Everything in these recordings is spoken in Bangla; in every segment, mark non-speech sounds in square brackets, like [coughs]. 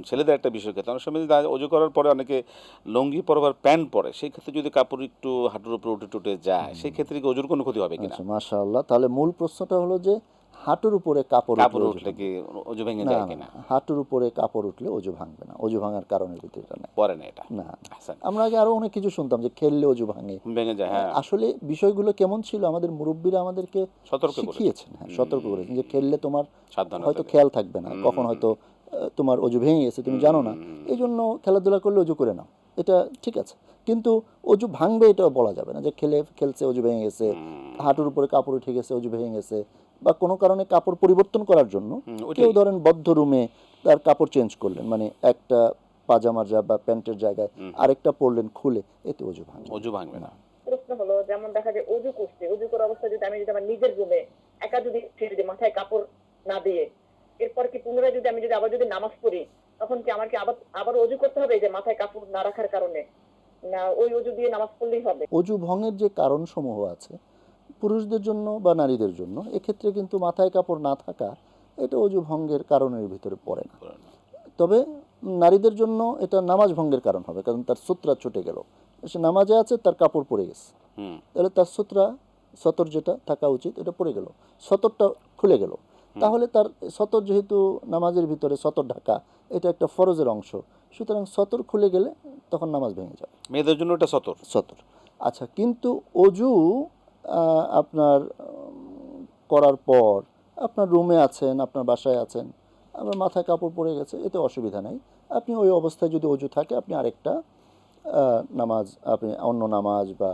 কারণ ছেলেদের একটা বিষয় ক্ষেত্রে অনেক সময় অজু করার পরে অনেকে লুঙ্গি পরবার প্যান্ট পরে সেই ক্ষেত্রে যদি কাপড় একটু হাঁটুর উপরে উঠে টুটে যায় সেই ক্ষেত্রে কি অজুর কোনো ক্ষতি হবে কিনা? আচ্ছা মাশাআল্লাহ। তাহলে মূল প্রশ্নটা হলো যে হাঁটুর উপরে কাপড় কাপড় উঠলে কি অজু ভেঙে যায় কিনা? হাঁটুর উপরে কাপড় উঠলে অজু ভাঙবে না। অজু ভাঙার কারণের ভিতরে এটা নেই। পরে না এটা? না আচ্ছা। আমরা আগে আরও অনেক কিছু শুনতাম যে খেললে অজু ভাঙে। ভেঙে যায় হ্যাঁ। আসলে বিষয়গুলো কেমন ছিল আমাদের মুরব্বীরা আমাদেরকে সতর্ক করে শিখিয়েছেন হ্যাঁ সতর্ক করেছেন যে খেললে তোমার সাবধান হয়তো খেয়াল থাকবে না। কখন হয়তো তোমার অজু ভেঙে গেছে তুমি জানো না। এই জন্য খেলাধুলা করলে অজু করে নাও। এটা ঠিক আছে। কিন্তু অজু ভাঙবে এটা বলা যাবে না যে খেলে খেলছে অজু ভেঙে গেছে হাঁটুর উপরে কাপড় উঠে গেছে অজু ভেঙে গেছে বা কোনো কারণে কাপড় পরিবর্তন করার জন্য কেউ ধরেন বদ্ধ রুমে তার কাপড় চেঞ্জ করলেন মানে একটা পাজামার যা বা প্যান্টের জায়গায় আরেকটা পরলেন খুলে এতে অজু ভাঙবে অজু ভাঙবে না। প্রশ্ন হলো যেমন দেখা যায় অজু করছে অজু করার অবস্থায় যদি আমি যদি আমার নিজের রুমে একা যদি ছেড়ে দিই মাথায় কাপড় না দিয়ে এরপর কি পুনরায় যদি আমি যদি আবার যদি নামাজ পড়ি তখন কি আমার কি আবার আবার অজু করতে হবে যে মাথায় কাপড় না রাখার কারণে? না ওই অজু দিয়ে নামাজ পড়লেই হবে। অজু ভঙ্গের যে কারণসমূহ আছে পুরুষদের জন্য বা নারীদের জন্য এক্ষেত্রে কিন্তু মাথায় কাপড় না থাকা এটা অজু ভঙ্গের কারণের ভিতরে পড়ে না। তবে নারীদের জন্য এটা নামাজ ভঙ্গের কারণ হবে কারণ তার সূত্রা ছুটে গেল। সে নামাজে আছে তার কাপড় পরে গেছে। তাহলে তার সূত্রা সতর যেটা থাকা উচিত এটা পড়ে গেল। সতরটা খুলে গেল। তাহলে তার সতর যেহেতু নামাজের ভিতরে সতর ঢাকা এটা একটা ফরজের অংশ। সুতরাং সতর খুলে গেলে তখন নামাজ ভেঙে যাবে। মেয়েদের জন্য এটা সতর। সতর। আচ্ছা কিন্তু অজু আপনার করার পর আপনার রুমে আছেন আপনার বাসায় আছেন আপনার মাথায় কাপড় পড়ে গেছে এতে অসুবিধা নেই। আপনি ওই অবস্থায় যদি অজু থাকে আপনি আরেকটা নামাজ আপনি অন্য নামাজ বা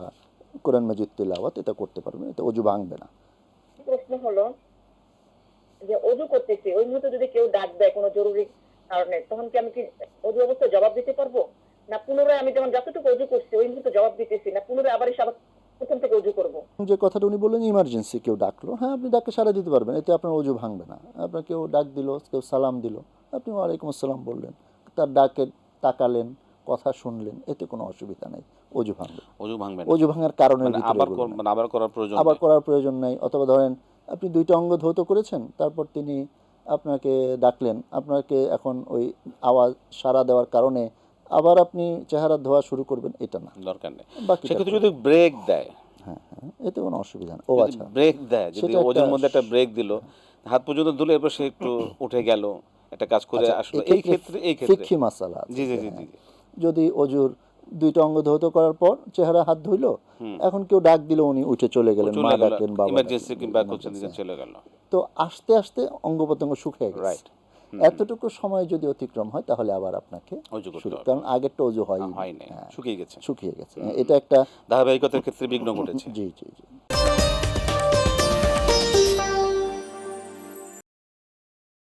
কোরআন মজিদ তেলাওয়াত এটা করতে পারবেন এটা অজু ভাঙবে না। প্রশ্ন হলো যে অজু করতেছি ওই মুহূর্তে যদি কেউ ডাক দেয় কোনো জরুরি কারণে তখন কি আমি কি অজু অবস্থায় জবাব দিতে পারব? না পুনরায় আমি যেমন যতটুকু অজু করছি ওই মুহূর্তে জবাব দিতেছি না পুনরায় আবার এসে আবার প্রথম থেকে অজু করব? যে কথাটা উনি বললেন ইমার্জেন্সি কেউ ডাকলো হ্যাঁ আপনি ডাকে সারা দিতে পারবেন এতে আপনার অজু ভাঙবে না। আপনার কেউ ডাক দিল কেউ সালাম দিল আপনি ওয়ালাইকুম আসসালাম বললেন তার ডাকে তাকালেন কথা শুনলেন এতে কোনো অসুবিধা নেই অজু ভাঙবে। অজু ভাঙবে অজু ভাঙার কারণের মানে আবার। মানে আবার করার প্রয়োজন আবার। করার প্রয়োজন নেই অথবা ধরেন আপনি দুইটা অঙ্গ ধৌত করেছেন তারপর তিনি আপনাকে ডাকলেন। আপনাকে এখন ওই আওয়াজ সাড়া দেওয়ার কারণে আবার আপনি চেহারা ধোয়া শুরু করবেন এটা না। দরকার নেই। বাকি সেক্ষেত্রে যদি ব্রেক দেয়। হ্যাঁ হ্যাঁ এতে কোনো অসুবিধা নেই ও আচ্ছা। ব্রেক দেয় যদি ওজুর মধ্যে একটা ব্রেক দিল হাত পর্যন্ত দিলে এরপর সে একটু [coughs] উঠে গেল একটা কাজ করে আসলো। এই ক্ষেত্রে এই ক্ষেত্রে। মাসালা জি জি জি জি। যদি অজুর দুইটা অঙ্গ ধৌত করার পর চেহারা হাত ধুইলো। এখন কেউ ডাক দিল উনি উঠে চলে গেলেন মা ডাকলেন বাবা কিংবা চলে গেল। তো আস্তে আস্তে অঙ্গ প্রত্যঙ্গ শুকিয়ে গেছে। রাইট এতটুকু সময় যদি অতিক্রম হয় তাহলে আবার আপনাকে অজু করতে হবে। কারণ আগেরটা অজু হয় হয়নি নাই। শুকিয়ে গেছে। শুকিয়ে গেছে। এটা একটা ধারাবাহিকতার ক্ষেত্রে বিঘ্ন ঘটেছে। জি জি জি।